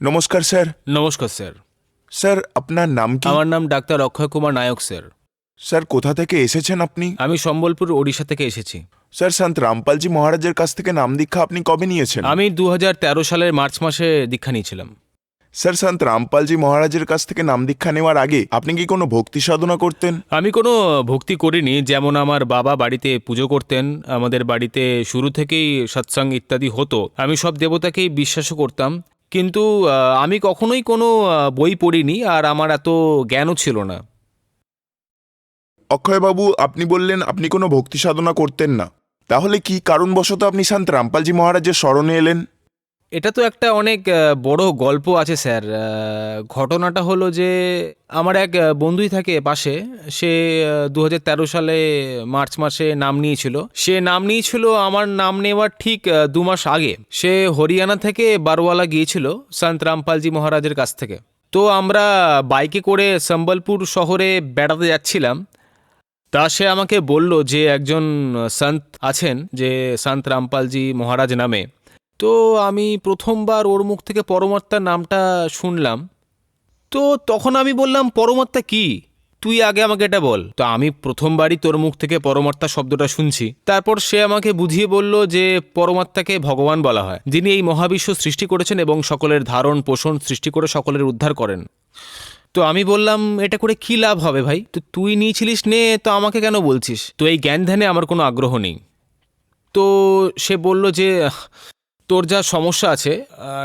নমস্কার স্যার। নমস্কার sir. Sir আপনার নাম কি? আমার নাম doctor Akshay Kumar Nayak sir. Sir কোথা থেকে এসেছেন আপনি? আমি সম্বলপুর ওড়িশা থেকে এসেছি। স্যার সন্ত রামপালজি মহারাজের কাছ থেকে নাম দীক্ষা আপনি কবে নিয়েছেন? আমি দু হাজার তেরো সালের মার্চ মাসে দীক্ষা নিয়েছিলাম। স্যার সন্ত রামপালজি মহারাজের কাছ থেকে নাম দীক্ষা নেওয়ার আগে আপনি কি কোনো ভক্তি সাধনা করতেন? আমি কোনো ভক্তি করিনি যেমন আমার বাবা বাড়িতে পুজো করতেন আমাদের বাড়িতে শুরু থেকেই সৎসঙ্গ ইত্যাদি হতো। আমি সব দেবতাকেই বিশ্বাসও করতাম কিন্তু আমি কখনোই কোনো বই পড়িনি আর আমার এত জ্ঞানও ছিল না। অক্ষয়বাবু, আপনি বললেন আপনি কোনো ভক্তি সাধনা করতেন না। তাহলে কি কারণবশত আপনি সান্ত রামপালজি মহারাজের স্মরণে এলেন? এটা তো একটা অনেক বড় গল্প আছে স্যার। ঘটনাটা হলো যে আমার এক বন্ধুই থাকে পাশে। সে দু হাজার তেরো সালে মার্চ মাসে নাম নিয়েছিল। সে নাম নিয়েছিল আমার নাম নেওয়ার ঠিক দু মাস আগে। সে হরিয়ানা থেকে বারওয়ালা গিয়েছিল সন্ত রামপালজি মহারাজের কাছ থেকে। তো আমরা বাইকে করে সম্বলপুর শহরে বেড়াতে যাচ্ছিলাম। তা সে আমাকে বলল যে একজন সন্ত আছেন, যে সন্ত রামপালজি মহারাজ নামে। তো আমি প্রথমবার ওর মুখ থেকে পরমাত্মার নামটা শুনলাম। তো তখন আমি বললাম, পরমাত্মা কি? তুই আগে আমাকে এটা বল। তো আমি প্রথমবারই তোর মুখ থেকে পরমাত্মা শব্দটা শুনছি। তারপর সে আমাকে বুঝিয়ে বলল যে পরমাত্মাকে ভগবান বলা হয়, যিনি এই মহাবিশ্ব সৃষ্টি করেছেন এবং সকলের ধারণ, পোষণ সৃষ্টি করে সকলের উদ্ধার করেন। তো আমি বললাম, এটা করে কি লাভ হবে ভাই? তো তুই নিয়েছিলিস নে, তো আমাকে কেন বলছিস? তো এই জ্ঞান ধ্যানে আমার কোনো আগ্রহ নেই। তো সে বলল যে তোর যা সমস্যা আছে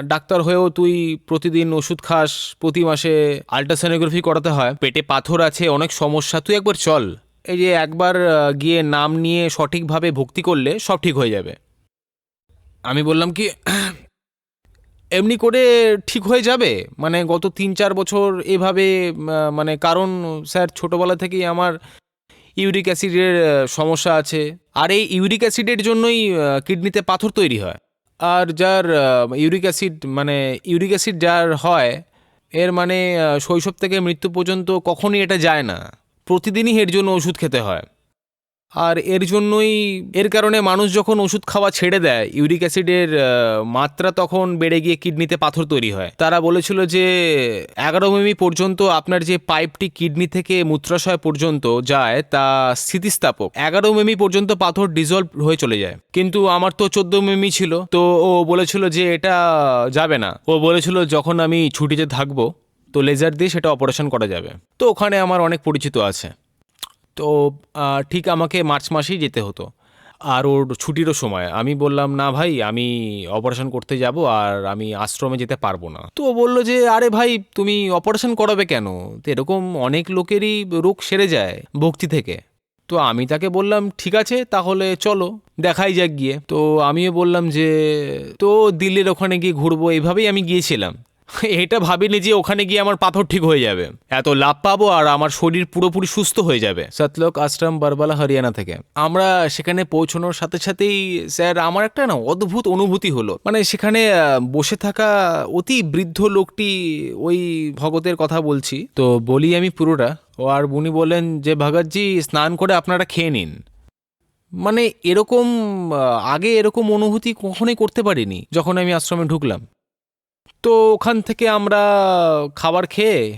ডাক্তার হয়েও তুই প্রতিদিন ওষুধ খাস, প্রতি মাসে আল্ট্রাসোনোগ্রাফি করাতে হয়, পেটে পাথর আছে, অনেক সমস্যা, তুই একবার চল। এই যে একবার গিয়ে নাম নিয়ে সঠিকভাবে ভক্তি করলে সব ঠিক হয়ে যাবে। আমি বললাম কি, এমনি করে ঠিক হয়ে যাবে? মানে গত তিন চার বছর এভাবে মানে কারণ, স্যার, ছোটোবেলা থেকেই আমার ইউরিক অ্যাসিডের সমস্যা আছে। আর এই ইউরিক অ্যাসিডের জন্যই কিডনিতে পাথর তৈরি হয়। আর যার ইউরিক অ্যাসিড মানে ইউরিক অ্যাসিড যার হয়, এর মানে শৈশব থেকে মৃত্যু পর্যন্ত কখনই এটা যায় না। প্রতিদিনই এর জন্য ওষুধ খেতে হয়। আর এর জন্যই, এর কারণে মানুষ যখন ওষুধ খাওয়া ছেড়ে দেয়, ইউরিক অ্যাসিডের মাত্রা তখন বেড়ে গিয়ে কিডনিতে পাথর তৈরি হয়। তারা বলেছিল যে, এগারো মিমি পর্যন্ত আপনার যে পাইপটি কিডনি থেকে মূত্রাশয় পর্যন্ত যায়, তা স্থিতিস্থাপক। এগারো মিমি পর্যন্ত পাথর ডিজলভ হয়ে চলে যায়। কিন্তু আমার তো চোদ্দ মিমি ছিল, তো ও বলেছিল যে এটা যাবে না। ও বলেছিল, যখন আমি ছুটিতে থাকব, তো লেজার দিয়ে সেটা অপারেশন করা যাবে। তো ওখানে আমার অনেক পরিচিত আছে। তো ঠিক আমাকে মার্চ মাসেই যেতে হতো। আর ওর ছুটিরও সময়। আমি বললাম, না ভাই, আমি অপারেশন করতে যাব আর আমি আশ্রমে যেতে পারব না। তো ও বলল যে, আরে ভাই, তুমি অপারেশন করাবে কেন? তো এরকম অনেক লোকেরই রোগ সেরে যায় ভক্তি থেকে। তো আমি তাকে বললাম, ঠিক আছে, তাহলে চলো, দেখাই যাক গিয়ে। তো আমিও বললাম যে, তো দিল্লির ওখানে গিয়ে ঘুরবো। এইভাবেই আমি গিয়েছিলাম। এটা ভাবিনি যে ওখানে গিয়ে আমার পাথর ঠিক হয়ে যাবে। এত লাভ পাবো আর আমার শরীর পুরোপুরি সুস্থ হয়ে যাবে। সতলোক আশ্রম, বারবালা, হরিয়ানা থেকে। আমরা সেখানে পৌঁছানোর সাথে সাথেই, স্যার, আমার একটা না অদ্ভুত অনুভূতি হলো। মানে সেখানে বসে থাকা অতি বৃদ্ধ লোকটি ওই ভগতের কথা বলছি। তো বলি আমি পুরোটা। ও আর উনি বললেন যে ভগতজি স্নান করে আপনারা খেয়ে নিন। মানে এরকম আগে এরকম অনুভূতি কখনোই করতে পারিনি, যখন আমি আশ্রমে ঢুকলাম। তো ওখান থেকে আমরা খাবার খেয়ে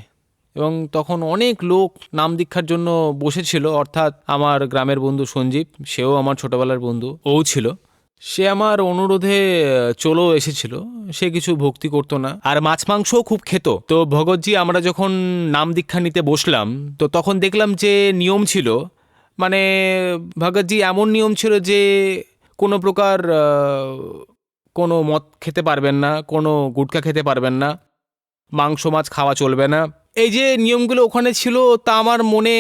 এবং তখন অনেক লোক নাম দীক্ষার জন্য বসেছিল। অর্থাৎ আমার গ্রামের বন্ধু সঞ্জীব, সেও আমার ছোটবেলার বন্ধু, ও ছিল। সে আমার অনুরোধে চলো এসেছিল। সে কিছু ভক্তি করতো না। আর মাছ মাংসও খুব খেত। তো ভগতজি আমরা যখন নাম দীক্ষা নিতে বসলাম, তো তখন দেখলাম যে নিয়ম ছিল। মানে ভগতজি এমন নিয়ম ছিল যে কোনো প্রকার কোনো মদ খেতে পারবেন না, কোনো গুটখা খেতে পারবেন না, মাংস মাছ খাওয়া চলবে না। এই যে নিয়মগুলো ওখানে ছিল, তা আমার মনে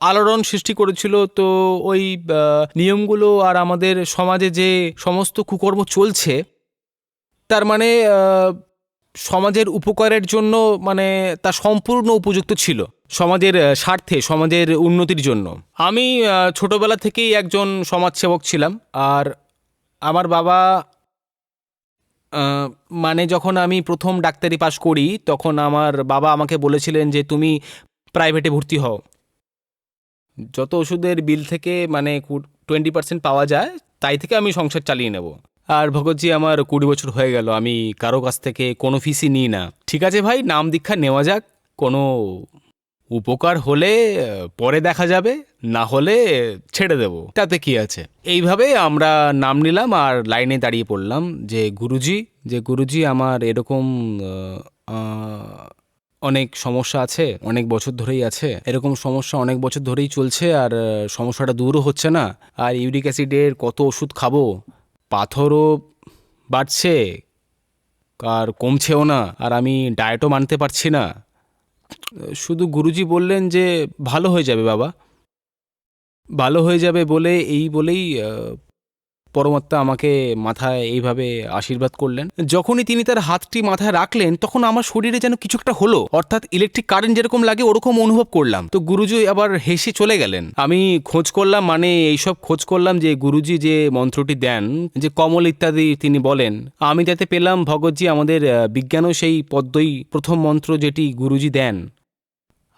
আলোড়ন সৃষ্টি করেছিল। তো ওই নিয়মগুলো আর আমাদের সমাজে যে সমস্ত কুকর্ম চলছে, তার মানে সমাজের উপকারের জন্য মানে তা সম্পূর্ণ উপযুক্ত ছিল সমাজের স্বার্থে, সমাজের উন্নতির জন্য। আমি ছোটবেলা থেকেই একজন সমাজসেবক ছিলাম। আর আমার বাবা মানে যখন আমি প্রথম ডাক্তারি পাশ করি, তখন আমার বাবা আমাকে বলেছিলেন যে, তুমি প্রাইভেটে ভর্তি হও। যত ওষুধের বিল থেকে মানে টোয়েন্টি পার্সেন্ট পাওয়া যায়, তাই থেকে আমি সংসার চালিয়ে নেব। আর ভগতজি আমার কুড়ি বছর হয়ে গেল, আমি কারও কাছ থেকে কোনো ফিসই নিই না। ঠিক আছে ভাই, নাম দীক্ষা নেওয়া যাক, কোনো উপকার হলে, পরে দেখা যাবে, না হলে ছেড়ে দেব। তাতে কি আছে? এইভাবে আমরা নাম নিলাম আর লাইনে দাঁড়িয়ে পড়লাম যে গুরুজি যে গুরুজি আমার এরকম অনেক সমস্যা আছে, অনেক বছর ধরেই আছে। এরকম সমস্যা অনেক বছর ধরেই চলছে আর সমস্যাটা দূরও হচ্ছে না। আর ইউরিক অ্যাসিডের কত ওষুধ খাব? পাথরও বাড়ছে, আর কমছেও না। আর আমি ডায়েটও মানতে পারছি না। শুধু গুরুজি বললেন যে ভালো হয়ে যাবে বাবা। ভালো হয়ে যাবে বলে এই বলেই পরমাত্মা আমাকে মাথায় এইভাবে আশীর্বাদ করলেন। যখনই তিনি তার হাতটি মাথায় রাখলেন, তখন আমার শরীরে যেন কিছু একটা হলো। অর্থাৎ ইলেকট্রিক কারেন্ট যেরকম লাগে, ওরকম অনুভব করলাম। তো গুরুজি আবার হেসে চলে গেলেন। আমি খোঁজ করলাম মানে এইসব খোঁজ করলাম যে গুরুজি যে মন্ত্রটি দেন, যে কমল ইত্যাদি তিনি বলেন, আমি যাতে পেলাম, ভগৎজি আমাদের বিজ্ঞানও সেই পদ্মই প্রথম মন্ত্র যেটি গুরুজি দেন।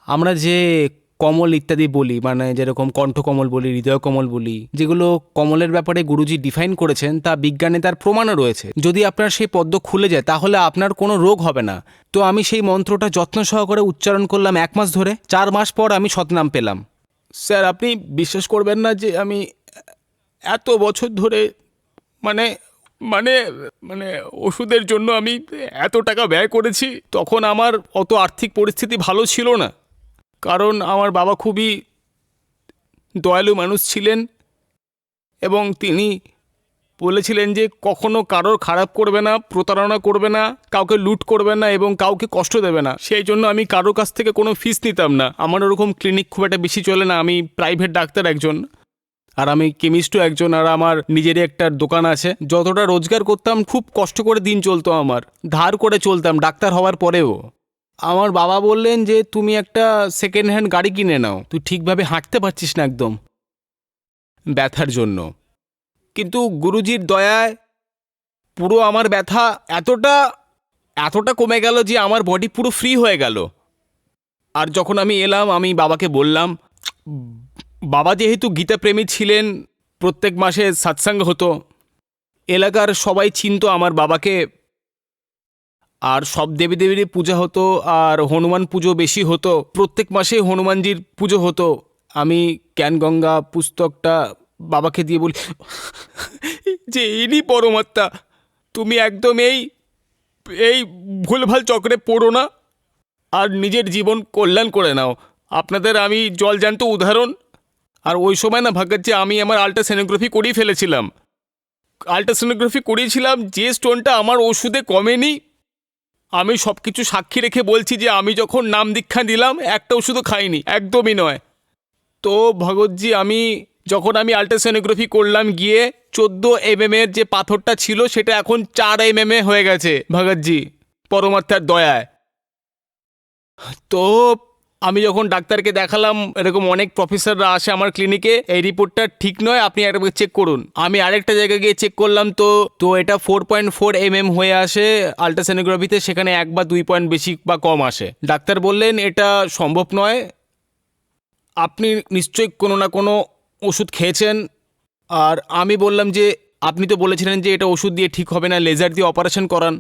আমরা যে কমল ইত্যাদি বলি মানে যেরকম কণ্ঠকমল বলি হৃদয় কমল বলি, যেগুলো কমলের ব্যাপারে গুরুজি ডিফাইন করেছেন, তা বিজ্ঞানে তার প্রমাণও রয়েছে। যদি আপনার সেই পদ্ম খুলে যায়, তাহলে আপনার কোনো রোগ হবে না। তো আমি সেই মন্ত্রটা যত্ন সহকারে উচ্চারণ করলাম এক মাস ধরে, চার মাস পর আমি সতনাম পেলাম। স্যার, আপনি বিশ্বাস করবেন না যে আমি এত বছর ধরে মানে মানে মানে ওষুধের জন্য আমি এত টাকা ব্যয় করেছি, তখন আমার অত আর্থিক পরিস্থিতি ভালো ছিল না। কারণ আমার বাবা খুবই দয়ালু মানুষ ছিলেন এবং তিনি বলেছিলেন যে কখনো কারোর খারাপ করবে না, প্রতারণা করবে না, কাউকে লুট করবে না এবং কাউকে কষ্ট দেবে না। সেই জন্য আমি কারোর কাছ থেকে কোনো ফিস নিতাম না। আমার ওরকম ক্লিনিক খুব একটা বেশি চলে না। আমি প্রাইভেট ডাক্তার একজন আর আমি কেমিস্টও একজন আর আমার নিজেরই একটা দোকান আছে। যতটা রোজগার করতাম, খুব কষ্ট করে দিন চলতো আমার। ধার করে চলতাম। ডাক্তার হওয়ার পরেও। আমার বাবা বললেন যে, তুমি একটা সেকেন্ড হ্যান্ড গাড়ি কিনে নাও। তুই ঠিকভাবে হাঁটতে পারছিস না একদম ব্যথার জন্য। কিন্তু গুরুজির দয়ায় পুরো আমার ব্যথা এতটা এতটা কমে গেল যে, আমার বডি পুরো ফ্রি হয়ে গেল। আর যখন আমি এলাম, আমি বাবাকে বললাম, বাবা যেহেতু গীতাপ্রেমী ছিলেন, প্রত্যেক মাসে সৎসঙ্গ হতো। এলাকার সবাই চিনত আমার বাবাকে। আর সব দেবী দেবীরই পূজা হতো, আর হনুমান পুজো বেশি হতো। প্রত্যেক মাসে হনুমানজির পুজো হতো। আমি জ্ঞানগঙ্গা পুস্তকটা বাবাকে দিয়ে বলি, যে ইনি পরমাত্মা, তুমি একদম এই এই ভুলভাল চক্রে পড়ো না। আর নিজের জীবন কল্যাণ করে নাও। আপনাদের আমি জল জলজান্ত উদাহরণ। আর ওই সময় না ভাগ্যার যে আমি আমার আল্ট্রাসোনোগ্রাফি করিয়ে ফেলেছিলাম। আল্ট্রাসোনোগ্রাফি করিয়েছিলাম, যে স্টোনটা আমার ওষুধে কমেনি আমি সব কিছু সাক্ষী রেখে বলছি যে আমি যখন নাম দীক্ষা দিলাম, একটা ওষুধও খাইনি। একদমই নয়। তো ভগৎজি, আমি যখন আমি আলট্রাসোনোগ্রাফি করলাম, গিয়ে চোদ্দ এম এর যে পাথরটা ছিল, সেটা এখন চার এম এম হয়ে গেছে, ভগৎজি, পরমাত্মার দয়ায়। তো আমি যখন ডাক্তারকে দেখালাম, এরকম অনেক প্রফেসররা আসে আমার ক্লিনিকে এই রিপোর্টটা ঠিক নয়, আপনি একবার চেক করুন। আমি আরেকটা জায়গায় গিয়ে চেক করলাম তো তো এটা four point four M M হয়ে আসে আল্ট্রাসোনোগ্রাফিতে সেখানে এক বা দুই পয়েন্ট বেশি বা কম আসে। ডাক্তার বললেন, এটা সম্ভব নয়। আপনি নিশ্চয়ই কোনো না কোনো ওষুধ খেয়েছেন। আর আমি বললাম যে, আপনি তো বলেছিলেন যে এটা ওষুধ দিয়ে ঠিক হবে না লেজার দিয়ে অপারেশন করান।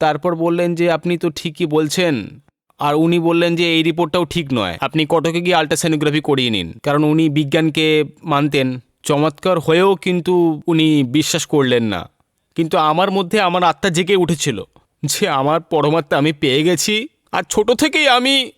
তারপর বললেন যে, আপনি তো ঠিকই বলছেন। আর উনি বললেন যে এই রিপোর্টটাও ঠিক নয়। আপনি কটকে গিয়ে আল্ট্রাসোনোগ্রাফি করিয়ে নিন। কারণ উনি বিজ্ঞানকে মানতেন, চমৎকার হয়েও কিন্তু উনি বিশ্বাস করলেন না। কিন্তু আমার মধ্যে আমার আত্মা জেগে উঠেছিল যে আমার পরমাত্মা আমি পেয়ে গেছি আর ছোট থেকেই আমি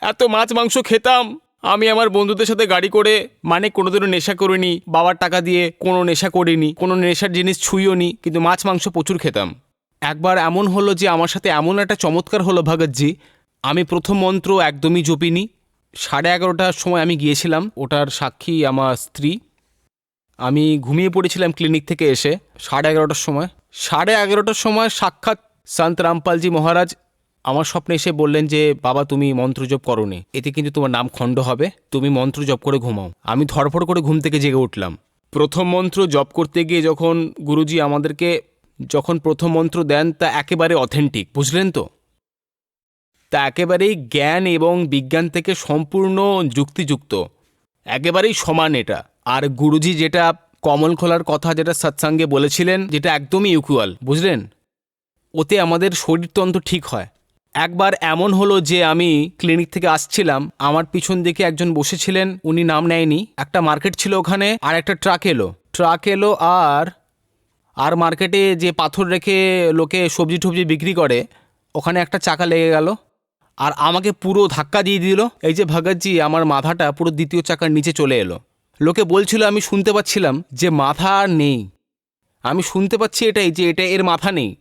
এত মাছ মাংস খেতাম। আমি আমার বন্ধুদের সাথে গাড়ি করে মানে কোনোদিনও নেশা করিনি, বাবার টাকা দিয়ে কোনো নেশা করিনি, কোনো নেশার জিনিস ছুঁইও নি কিন্তু মাছ মাংস প্রচুর খেতাম। একবার এমন হলো যে আমার সাথে এমন একটা চমৎকার হলো ভগৎজি আমি প্রথম মন্ত্র একদমই জপিনি। সাড়ে এগারোটার সময় আমি গিয়েছিলাম, ওটার সাক্ষী আমার স্ত্রী। আমি ঘুমিয়ে পড়েছিলাম ক্লিনিক থেকে এসে সাড়ে এগারোটার সময়। সাড়ে এগারোটার সময় সাক্ষাৎ সন্ত রামপালজি মহারাজ আমার স্বপ্নে এসে বললেন যে, বাবা, তুমি মন্ত্র জপ করনি। এতে কিন্তু তোমার নাম খণ্ড হবে। তুমি মন্ত্র জপ করে ঘুমাও। আমি ধরফড় করে ঘুম থেকে জেগে উঠলাম। প্রথম মন্ত্র জপ করতে গিয়ে যখন গুরুজি আমাদেরকে যখন প্রথম মন্ত্র দেন, তা একেবারে অথেন্টিক বুঝলেন তো? তা একেবারেই জ্ঞান এবং বিজ্ঞান থেকে সম্পূর্ণ যুক্তিযুক্ত। একেবারেই সমান এটা। আর গুরুজি যেটা কমল খোলার কথা যেটা সৎসঙ্গে বলেছিলেন, যেটা একদমই ইকুয়াল বুঝলেন? ওতে আমাদের শরীরতন্ত্র ঠিক হয়। একবার এমন হলো যে আমি ক্লিনিক থেকে আসছিলাম, আমার পিছন দিকে একজন বসেছিলেন, উনি নাম নেয়নি। একটা মার্কেট ছিল ওখানে, আর একটা ট্রাক এলো। ট্রাক এলো আর আর মার্কেটে যে পাথর রেখে লোকে সবজি টবজি বিক্রি করে, ওখানে একটা চাকা লেগে গেল। আর আমাকে পুরো ধাক্কা দিয়ে দিল। এই যে ভগতজি আমার মাথাটা পুরো দ্বিতীয় চাকার নিচে চলে এলো। লোকে বলছিল, আমি শুনতে পাচ্ছিলাম যে মাথা আর নেই। আমি শুনতে পাচ্ছি এটাই যে এটা এর মাথা নেই।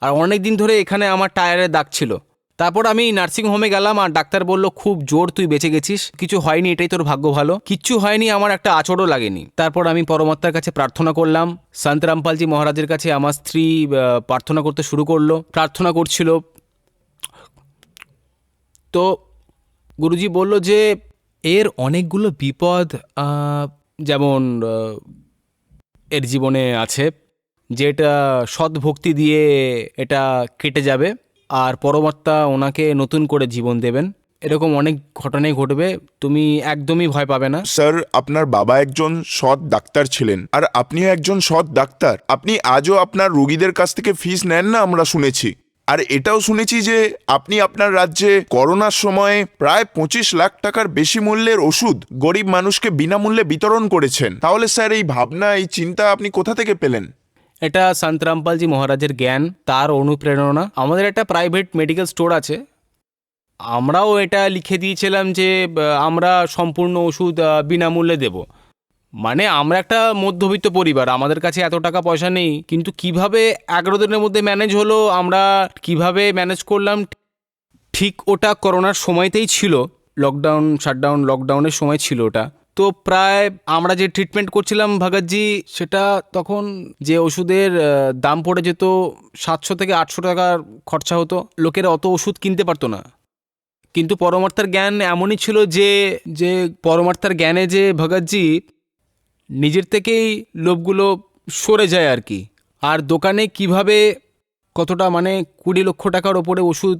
আর অনেক দিন ধরে এখানে আমার টায়ারের দাগ ছিল। তারপর আমি নার্সিং হোমে গেলাম আর ডাক্তার বলল, খুব জোর তুই বেঁচে গেছিস। কিছু হয়নি, এটাই তোর ভাগ্য ভালো। কিচ্ছু হয়নি, আমার একটা আচরও লাগেনি। তারপর আমি পরমাত্মার কাছে প্রার্থনা করলাম। সন্ত রামপালজি মহারাজের কাছে আমার স্ত্রী প্রার্থনা করতে শুরু করল। প্রার্থনা করছিল তো গুরুজি বলল যে এর অনেকগুলো বিপদ যেমন এর জীবনে আছে, যেটা সৎ ভক্তি দিয়ে এটা কেটে যাবে আর পরমাত্মা ওনাকে নতুন করে জীবন দেবেন। এরকম অনেক ঘটনাই ঘটবে, তুমি একদমই ভয় পাবে না। স্যার, আপনার বাবা একজন সৎ ডাক্তার ছিলেন আর আপনিও একজন সৎ ডাক্তার। আপনি আজও আপনার রুগীদের কাছ থেকে ফিস নেন না, আমরা শুনেছি। আর এটাও শুনেছি যে আপনি আপনার রাজ্যে করোনার সময়ে প্রায় পঁচিশ লাখ টাকার বেশি মূল্যের ওষুধ গরিব মানুষকে বিনামূল্যে বিতরণ করেছেন। তাহলে স্যার, এই ভাবনা, এই চিন্তা আপনি কোথা থেকে পেলেন? এটা সন্ত রামপালজি মহারাজের জ্ঞান, তার অনুপ্রেরণা। আমাদের একটা প্রাইভেট মেডিকেল স্টোর আছে। আমরাও এটা লিখে দিয়েছিলাম যে আমরা সম্পূর্ণ ওষুধ বিনামূল্যে দেব। মানে আমরা একটা মধ্যবিত্ত পরিবার, আমাদের কাছে এত টাকা পয়সা নেই, কিন্তু কীভাবে এগারো দিনের মধ্যে ম্যানেজ হলো, আমরা কীভাবে ম্যানেজ করলাম, ঠিক ওটা করোনার সময়তেই ছিল লকডাউন শাটডাউন লকডাউনের সময় ছিল ওটা। তো প্রায় আমরা যে ট্রিটমেন্ট করছিলাম ভাগাতজি সেটা তখন যে ওষুধের দাম পড়ে যেত সাতশো থেকে আটশো টাকার খরচা হতো, লোকেরা অত ওষুধ কিনতে পারতো না। কিন্তু পরমার্থার জ্ঞান এমনই ছিল যে যে পরমার্থার জ্ঞানে যে ভগতজি নিজের থেকেই লোভগুলো সরে যায় আর কি। আর দোকানে কীভাবে কতটা মানে কুড়ি লক্ষ টাকার ওপরে ওষুধ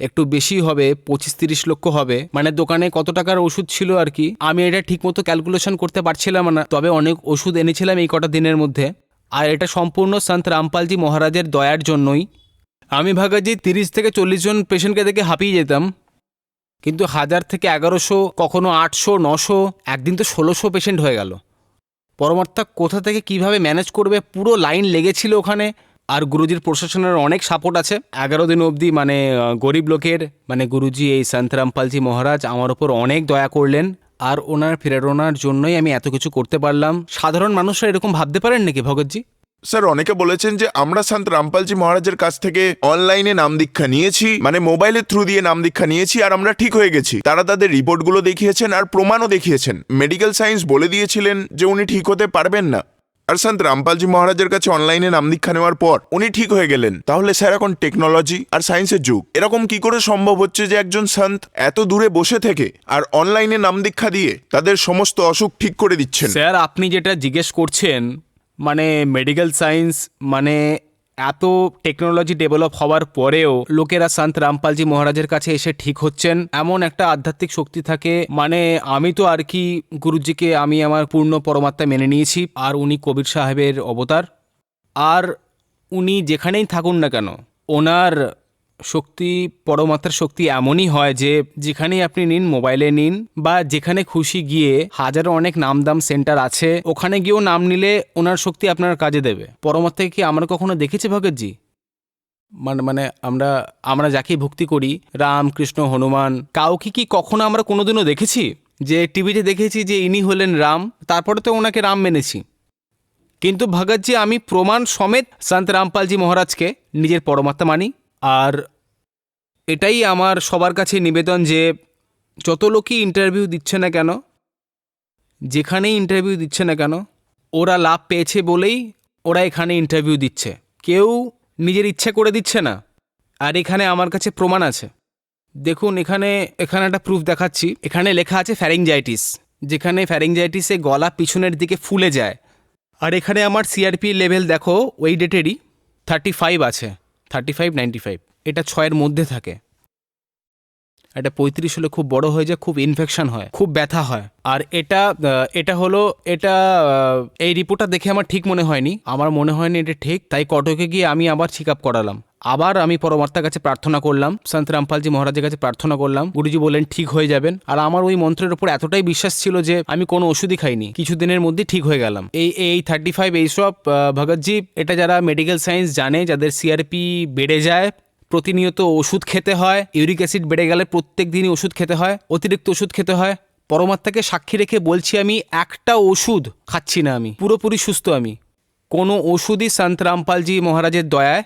একটু বেশি হবে, পঁচিশ তিরিশ লক্ষ হবে মানে দোকানে কত টাকার ওষুধ ছিল আর কি, আমি এটা ঠিকমতো ক্যালকুলেশন করতে পারছিলাম না, তবে অনেক ওষুধ এনেছিলাম এই কটা দিনের মধ্যে। আর এটা সম্পূর্ণ সন্ত রামপালজি মহারাজের দয়ার জন্যই। আমি ভাগাজি তিরিশ থেকে চল্লিশ জন পেশেন্টকে দেখে হাঁপিয়ে যেতাম কিন্তু হাজার থেকে এগারোশো, কখনো আটশো, নশো, একদিন তো ষোলোশো পেশেন্ট হয়ে গেল। পরমাত্মা কোথা থেকে কীভাবে ম্যানেজ করবে পুরো লাইন লেগেছিল ওখানে, আর গুরুজির প্রশাসনের অনেক সাপোর্ট আছে। এগারো দিন অবধি মানে গরিব লোকের মানে গুরুজি এই সন্ত রামপালজি মহারাজ আমার ওপর অনেক দয়া করলেন, আর ওনার প্রেরণার জন্যই আমি এত কিছু করতে পারলাম। সাধারণ মানুষরা এরকম ভাবতে পারেন নাকি ভগতজি স্যার, অনেকে বলেছেন যে আমরা সন্ত রামপালজি মহারাজের কাছ থেকে অনলাইনে নাম দীক্ষা নিয়েছি মানে মোবাইলের থ্রু দিয়ে নাম দীক্ষা নিয়েছি আর আমরা ঠিক হয়ে গেছি। তারা তাদের রিপোর্টগুলো দেখিয়েছেন আর প্রমাণও দেখিয়েছেন। মেডিকেল সায়েন্স বলে দিয়েছিলেন যে উনি ঠিক হতে পারবেন না। আর সন্ত রামপালজি মহারাজের কাছে অনলাইনে নাম দীক্ষা নেওয়ার পর উনি ঠিক হয়ে গেলেন। তাহলে স্যার, এখন টেকনোলজি আর সায়েন্সের যুগ। এরকম কি করে সম্ভব হচ্ছে যে একজন সন্ত এত দূরে বসে থেকে আর অনলাইনে নাম দীক্ষা দিয়ে তাদের সমস্ত অসুখ ঠিক করে দিচ্ছেন? স্যার, আপনি যেটা জিজ্ঞেস করছেন মানে মেডিকেল সায়েন্স মানে এত টেকনোলজি ডেভেলপ হওয়ার পরেও লোকেরা সন্ত রামপালজি মহারাজের কাছে এসে ঠিক হচ্ছেন। এমন একটা আধ্যাত্মিক শক্তি থাকে মানে আমি তো আর কি গুরুজিকে আমি আমার পূর্ণ পরমাত্মা মেনে নিয়েছি, আর উনি কবির সাহেবের অবতার। আর উনি যেখানেই থাকুন না কেন, ওনার শক্তি, পরমাত্মার শক্তি এমনই হয় যে যেখানেই আপনি নিন, মোবাইলে নিন বা যেখানে খুশি গিয়ে হাজারো অনেক নাম দাম সেন্টার আছে, ওখানে গিয়েও নাম নিলে ওনার শক্তি আপনার কাজে দেবে। পরমাত্মাকে কি আমরা কখনো দেখেছি ভগতজি মানে মানে আমরা আমরা যাকে ভক্তি করি, রাম, কৃষ্ণ, হনুমান, কাউকে কি কখনো আমরা কোনোদিনও দেখেছি? যে টিভিতে দেখেছি যে ইনি হলেন রাম, তারপরে তো ওনাকে রাম মেনেছি। কিন্তু ভগতজি আমি প্রমাণ সমেত সন্ত রামপালজি মহারাজকে নিজের পরমাত্মা মানি। আর এটাই আমার সবার কাছে নিবেদন যে যত লোকই ইন্টারভিউ দিচ্ছে না কেন, যেখানেই ইন্টারভিউ দিচ্ছে না কেন, ওরা লাভ পেয়েছে বলেই ওরা এখানে ইন্টারভিউ দিচ্ছে। কেউ নিজের ইচ্ছে করে দিচ্ছে না, আর এখানে আমার কাছে প্রমাণ আছে। দেখুন, এখানে এখানে একটা প্রুফ দেখাচ্ছি। এখানে লেখা আছে ফ্যারিংজাইটিস যেখানে ফ্যারিংজাইটিসে গলা পিছনের দিকে ফুলে যায়। আর এখানে আমার সিআরপি লেভেল দেখো ওই ডেটেরই থার্টি ফাইভ আছে। থার্টি ফাইভ নাইনটি ফাইভ এটা ছয়ের মধ্যে থাকে। এটা পঁয়ত্রিশ হলে খুব বড় হয়ে যায়, খুব ইনফেকশন হয়, খুব ব্যথা হয়। আর এটা এটা হলো, এটা এই রিপোর্টটা দেখে আমার ঠিক মনে হয়নি। আমার মনে হয়নি এটা ঠিক, তাই কটকে গিয়ে আমি আবার চেক আপ করালাম। আবার আমি পরমাত্মার কাছে প্রার্থনা করলাম, সন্ত রামপালজি মহারাজের কাছে প্রার্থনা করলাম, গুরুজি বললেন, ঠিক হয়ে যাবেন। আর আমার ওই মন্ত্রের উপর এতটাই বিশ্বাস ছিল যে আমি কোনো ওষুধই খাইনি। কিছুদিনের মধ্যে ঠিক হয়ে গেলাম। এই এই থার্টি ফাইভ এইসব ভগৎজি, এটা যারা মেডিকেল সায়েন্স জানে, যাদের সিআরপি বেড়ে যায় প্রতিনিয়ত ওষুধ খেতে হয়, ইউরিক অ্যাসিড বেড়ে গেলে প্রত্যেক দিনই ওষুধ খেতে হয়, অতিরিক্ত ওষুধ খেতে হয়। পরমাত্মাকে সাক্ষী রেখে বলছি আমি, একটা ওষুধ খাচ্ছি না আমি, পুরোপুরি সুস্থ আমি। কোনো ওষুধই সন্ত রামপালজি মহারাজের দয়ায়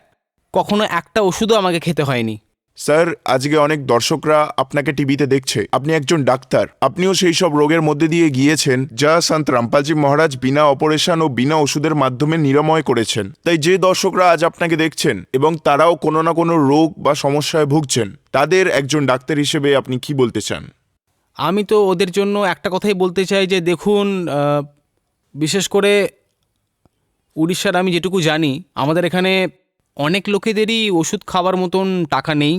কখনো একটা ওষুধও আমাকে খেতে হয়নি। স্যার, আজকে অনেক দর্শকরা আপনাকে টিভিতে দেখছে। আপনি একজন ডাক্তার। আপনিও সেই সব রোগের মধ্যে দিয়ে গিয়েছেন যা সন্ত রামপালজি মহারাজ বিনা অপারেশন ও বিনা ওষুধের মাধ্যমে নিরাময় করেছেন। তাই যে দর্শকরা আজ আপনাকে দেখছেন এবং তারাও কোনো না কোনো রোগ বা সমস্যায় ভুগছেন, তাদের একজন ডাক্তার হিসেবে আপনি কি বলতে চান? আমি তো ওদের জন্য একটা কথাই বলতে চাই যে, দেখুন বিশেষ করে উড়িষ্যার আমি যেটুকু জানি, আমাদের এখানে অনেক লোকেদেরই ওষুধ খাওয়ার মতন টাকা নেই।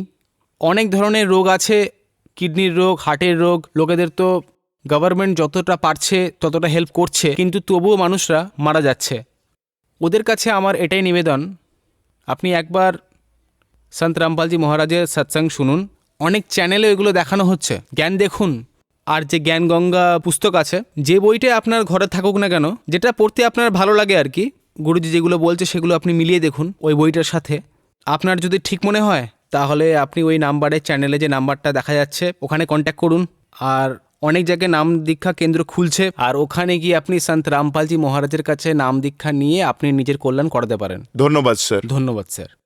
অনেক ধরনের রোগ আছে, কিডনির রোগ, হার্টের রোগ, লোকেদের তো গভর্নমেন্ট যতটা পারছে ততটা হেল্প করছে, কিন্তু তবুও মানুষরা মারা যাচ্ছে। ওদের কাছে আমার এটাই নিবেদন, আপনি একবার সন্ত রামপালজি মহারাজের সৎসঙ্গ শুনুন। অনেক চ্যানেলে এগুলো দেখানো হচ্ছে। জ্ঞান দেখুন। আর যে জ্ঞান গঙ্গা পুস্তক আছে, যে বইটা আপনার ঘরে থাকুক না কেন, যেটা পড়তে আপনার ভালো লাগে আর কি গুরুজি যেগুলো বলছে সেগুলো আপনি মিলিয়ে দেখুন ওই বইটার সাথে। আপনার যদি ঠিক মনে হয় তাহলে আপনি ওই নাম্বারের চ্যানেলে যে নাম্বারটা দেখা যাচ্ছে ওখানে কন্ট্যাক্ট করুন। আর অনেক জায়গায় নাম দীক্ষা কেন্দ্র খুলছে। আর ওখানে গিয়ে আপনি সন্ত রামপালজি মহারাজের কাছে নাম দীক্ষা নিয়ে আপনি নিজের কল্যাণ করাতে পারেন। ধন্যবাদ স্যার। ধন্যবাদ স্যার।